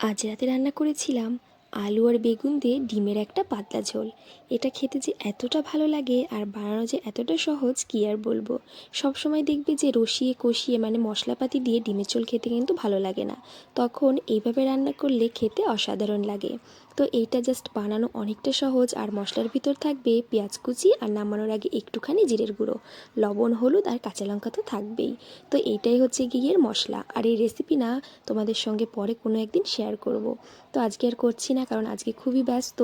আজ রাতে রান্না করেছিলাম আলু আর বেগুন দিয়ে ডিমের একটা পাতলা ঝোল। এটা খেতে যে এতটা ভালো লাগে আর বানানো যে এতটা সহজ, কি আর বলব? সব সময় দেখবে যে রসিয়ে কষিয়ে মানে মশলাপাতি দিয়ে ডিমের ঝোল খেতে কিন্তু ভালো লাগে না। তখন এইভাবে রান্না করলে খেতে অসাধারণ লাগে। তো এইটা জাস্ট বানানো অনেকটা সহজ। আর মশলার ভিতর থাকবে পেঁয়াজ কুচি আর নামানোর আগে একটুখানি জিরের গুঁড়ো। লবণ, হলুদ আর কাঁচা লঙ্কা তো থাকবেই। তো এইটাই হচ্ছে গিয়ের মশলা। আর এই রেসিপি না তোমাদের সঙ্গে পরে কোনো একদিন শেয়ার করব। তো আজকে আর করছি না কারণ আজকে খুবই ব্যস্ত।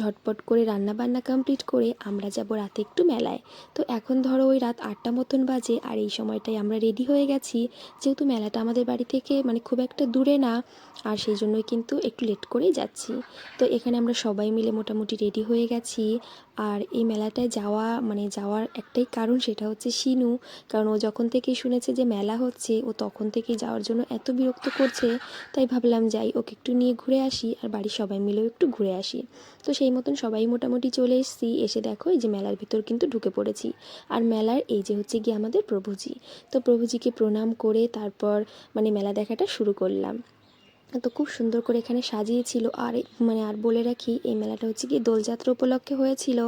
ঝটপট করে রান্না বান্না কমপ্লিট করে আমরা যাব রাতে একটু মেলায়। তো এখন ধরো ওই রাত আটটা মতন বাজে আর এই সময়টাই আমরা রেডি হয়ে গেছি। যেহেতু মেলাটা আমাদের বাড়ি থেকে মানে খুব একটা দূরে না, আর সেই জন্যই কিন্তু একটু লেট করেই যাচ্ছি। তো এখানে আমরা সবাই মিলে মোটামুটি রেডি হয়ে গেছি। আর এই মেলাটায় যাওয়া মানে যাওয়ার একটাই কারণ সেটা হচ্ছে শিনু। কারণ ও যখন থেকে শুনেছে যে মেলা হচ্ছে, ও তখন থেকে যাওয়ার জন্য এত বিরক্ত করছে, তাই ভাবলাম যাই, ওকে একটু নিয়ে ঘুরে আসি আর বাড়ির সবাই মিলেও একটু ঘুরে আসি। তো সেই মতন সবাই মোটামুটি চলে এসেছি। এসে দেখো এই যে মেলার ভিতর কিন্তু ঢুকে পড়েছি। আর মেলার এই যে হচ্ছে গিয়ে আমাদের প্রভুজি। তো প্রভুজিকে প্রণাম করে তারপর মানে মেলা দেখাটা শুরু করলাম। তো খুব সুন্দর করে এখানে সাজিয়েছিল। আর মানে আর বলে রাখি, এই মেলাটা হচ্ছে কি দোলযাত্রা উপলক্ষে হয়েছিল।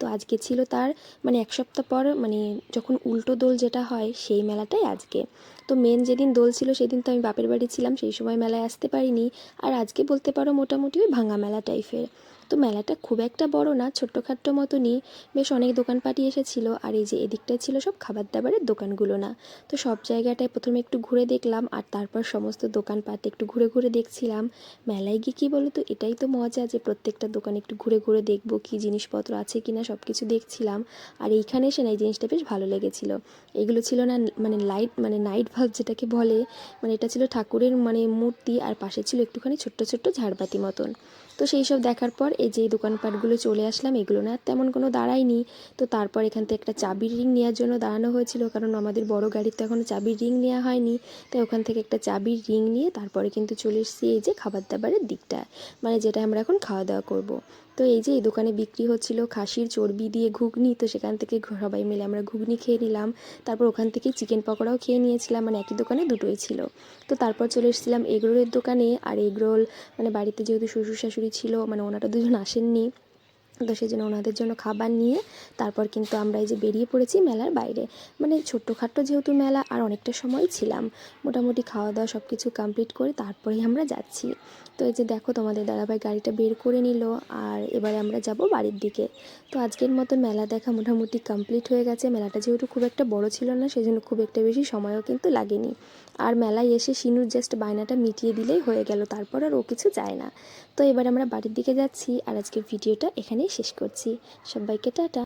তো আজকে ছিল তার মানে এক সপ্তাহ পর মানে যখন উল্টো দোল যেটা হয়, সেই মেলাটাই আজকে। তো মেন যেদিন দোল ছিল, সেদিন তো আমি বাপের বাড়ি ছিলাম, সেই সময় মেলায় আসতে পারিনি। আর আজকে বলতে পারো মোটামুটি ওই ভাঙা মেলা টাইপের তো মেলাটা খুব একটা বড় না, ছোট্টখাট্ট মতনই বেশ অনেক দোকানপাটি এসেছিল আর এই যে এদিকটায় ছিল সব খাবার দাবারের দোকানগুলো না। তো সব জায়গাটায় প্রথমে একটু ঘুরে দেখলাম আর তারপর সমস্ত দোকানপাট একটু ঘুরে ঘুরে দেখছিলাম। মেলায় গিয়ে কী বলো তো এটাই তো মজা যে প্রত্যেকটা দোকানে একটু ঘুরে ঘুরে দেখব কী জিনিসপত্র আছে কি না সব কিছু দেখছিলাম। আর এইখানে এসে না এই জিনিসটা বেশ ভালো লেগেছিল। এগুলো ছিল না মানে লাইট মানে নাইট ভাল্ব যেটাকে বলে মানে এটা ছিল ঠাকুরের মানে মূর্তি আর পাশে ছিল একটুখানি ছোট্ট ছোট্ট ঝাড়বাতি মতন। তো সেই সব দেখার পর এই যে দোকানপাটগুলো চলে আসলাম, এগুলো না তেমন কোনো দাঁড়ায়নি। তো তারপর এখান থেকে একটা চাবির রিং নেওয়ার জন্য দাঁড়ানো হয়েছিল, কারণ আমাদের বড় গাড়ির তো এখনও চাবির রিং নেওয়া হয়নি। তাই ওখান থেকে একটা চাবির রিং নিয়ে তারপরে কিন্তু চলে এসেছি এই যে খাবার দাবারের দিকটা মানে যেটা আমরা এখন খাওয়া দাওয়া করব। তো এই যে এই দোকানে বিক্রি হচ্ছিল খাসির চর্বি দিয়ে ঘুগনি, তো সেখান থেকে সবাই মিলে আমরা ঘুগনি খেয়ে নিলাম। তারপর ওখান থেকে চিকেন পকোড়াও খেয়ে নিয়েছিলাম মানে একই দোকানে দুটোই ছিল। তো তারপর চলে এসেছিলাম এগরোলের দোকানে। আর এগরোল মানে বাড়িতে যেহেতু শ্বশুর শাশুড়ি ছিল মানে ওনারা দুজন আসেননি। তো সেই জন্য ওনাদের জন্য খাবার নিয়ে তারপর কিন্তু আমরা এই যে বেরিয়ে পড়েছি মেলার বাইরে। মানে ছোট্টখাট্টো যেহেতু মেলা, আর অনেকটা সময় ছিলাম। মোটামুটি খাওয়া দাওয়া সব কিছু কমপ্লিট করে তারপরেই আমরা যাচ্ছি। তো এই যে দেখো তোমাদের দাদাভাই গাড়িটা বের করে নিল, আর এবারে আমরা যাব বাড়ির দিকে। তো আজকের মতো মেলা দেখা মোটামুটি কমপ্লিট হয়ে গেছে। মেলাটা যেহেতু খুব একটা বড় ছিল না, সেজন্য খুব একটা বেশি সময়ও কিন্তু লাগেনি। আর মেলায় এসে সিনুর জাস্ট বায়নাটা মিটিয়ে দিলেই হয়ে গেল, তারপর আর ও কিছু যায় না। তো এবার আমরা বাড়ির দিকে যাচ্ছি, আর আজকের ভিডিওটা এখানেই শেষ করছি। সবাইকে টাটা।